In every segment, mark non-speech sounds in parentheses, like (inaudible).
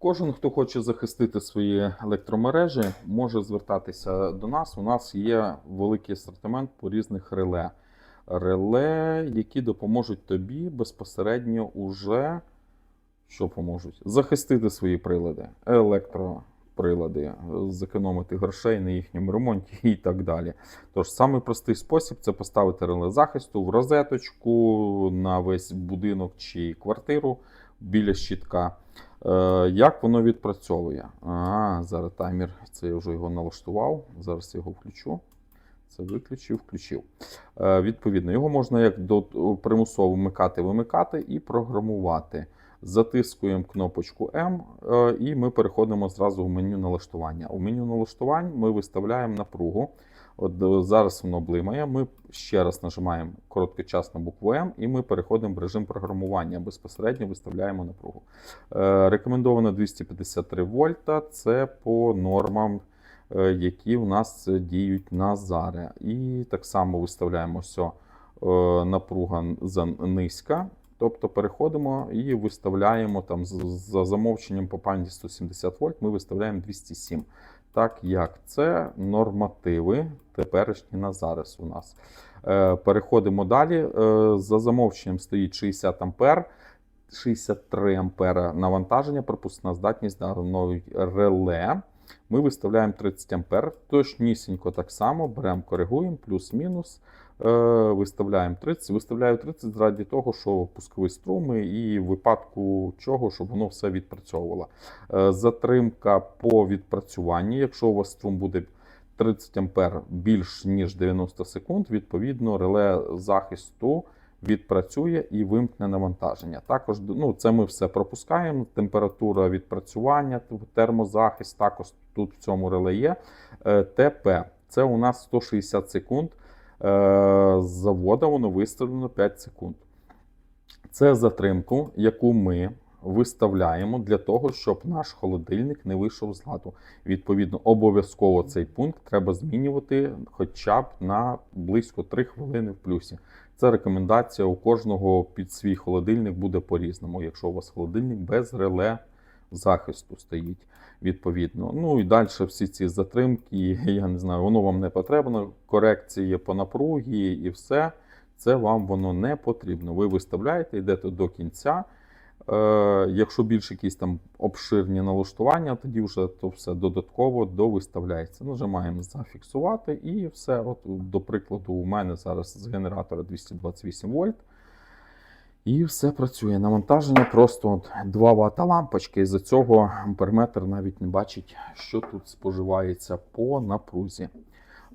Кожен, хто хоче захистити свої електромережі, може звертатися до нас. У нас є великий асортимент по різних реле. Реле, які допоможуть тобі безпосередньо уже що поможуть? Захистити свої прилади, електроприлади, зекономити грошей на їхньому ремонті і так далі. Тож, самий простий спосіб це поставити реле захисту в розеточку на весь будинок чи квартиру біля щитка. Е, Як воно відпрацьовує? А, зараз таймер, це я вже його налаштував. Зараз його включу. Це виключив, включив. Е, Відповідно, його можна як до примусово вмикати, вимикати і програмувати. Затискуємо кнопочку М, е, і ми переходимо зразу в меню налаштування. У меню налаштувань ми виставляємо напругу. От е, зараз воно блимає. Ми ще раз нажимаємо короткочасну букву М, і ми переходимо в режим програмування. Безпосередньо виставляємо напругу. Е, Рекомендовано 253 вольта. Це по нормам, які в нас діють на заре. І так само виставляємо все, напруга низька. Тобто переходимо і виставляємо там за замовченням по панді 170 вольт, ми виставляємо 207. Так як це нормативи теперішні на зараз у нас. Е, Переходимо далі. Е, За замовченням стоїть 60 ампер. 63 ампера навантаження, пропускна здатність даної реле. Ми виставляємо 30 ампер. Точнісінько так само беремо, коригуємо, плюс-мінус. Е, Виставляємо 30. Виставляю 30 заради того, що пускові струми, і в випадку чого, щоб воно все відпрацьовувало. Е, Затримка по відпрацюванні. Якщо у вас струм буде 30 ампер більш ніж 90 секунд, відповідно, реле захисту відпрацює і вимкне навантаження. Також ну, це ми все пропускаємо. Температура відпрацювання, термозахист також тут в цьому реле є. Е, ТП це у нас 160 секунд. Е, З завода воно виставлено 5 секунд. Це затримку, яку ми виставляємо для того, щоб наш холодильник не вийшов з ладу. Відповідно, обов'язково цей пункт треба змінювати хоча б на близько 3 хвилини в плюсі. Це рекомендація у кожного під свій холодильник буде по-різному, якщо у вас холодильник без реле захисту стоїть. Відповідно, ну і далі всі ці затримки, (laughs) я не знаю, воно вам не потрібно. Корекції по напругі і все. Це вам воно не потрібно. Ви виставляєте, йдете до кінця. Е, якщо більш якісь там обширні налаштування, тоді вже то все додатково довиставляється. Нажимаємо зафіксувати і все. От, до прикладу, у мене зараз з генератора 228 вольт. І все працює. Навантаження просто от 2 Вт лампочки. Із-за цього амперметр навіть не бачить, що тут споживається по напрузі.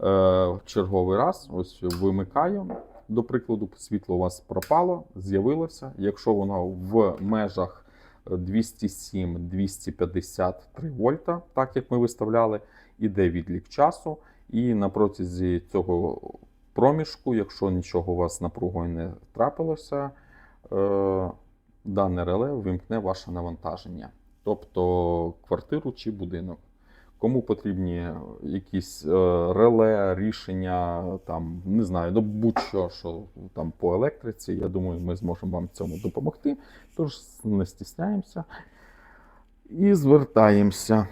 Е, черговий раз ось вимикаю. До прикладу, світло у вас пропало, з'явилося. Якщо воно в межах 207-253 вольта, так як ми виставляли, іде відлік часу. І на протязі цього проміжку, якщо нічого у вас напругою не трапилося, е, дане реле вимкне ваше навантаження, тобто квартиру чи будинок. Кому потрібні якісь е, реле, рішення, там, не знаю, ну будь-що, що там по електриці, я думаю, ми зможемо вам цьому допомогти. Тож не стісняємося і звертаємося.